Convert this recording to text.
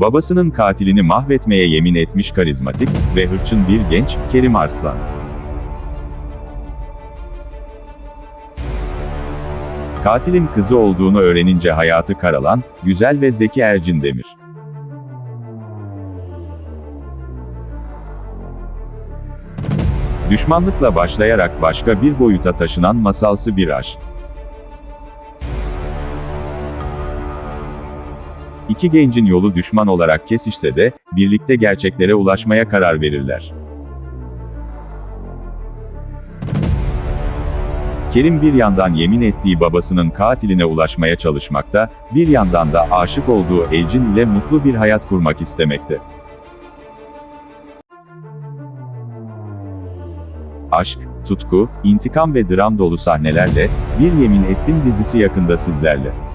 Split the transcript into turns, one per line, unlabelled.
Babasının katilini mahvetmeye yemin etmiş karizmatik ve hırçın bir genç, Kerim Arslan. Katilin kızı olduğunu öğrenince hayatı karalan, güzel ve zeki Ercin Demir. Düşmanlıkla başlayarak başka bir boyuta taşınan masalsı bir aşk. İki gencin yolu düşman olarak kesişse de, birlikte gerçeklere ulaşmaya karar verirler. Kerim bir yandan yemin ettiği babasının katiline ulaşmaya çalışmakta, bir yandan da aşık olduğu Elcin ile mutlu bir hayat kurmak istemekte. Aşk, tutku, intikam ve dram dolu sahnelerle, Bir Yemin Ettim dizisi yakında sizlerle.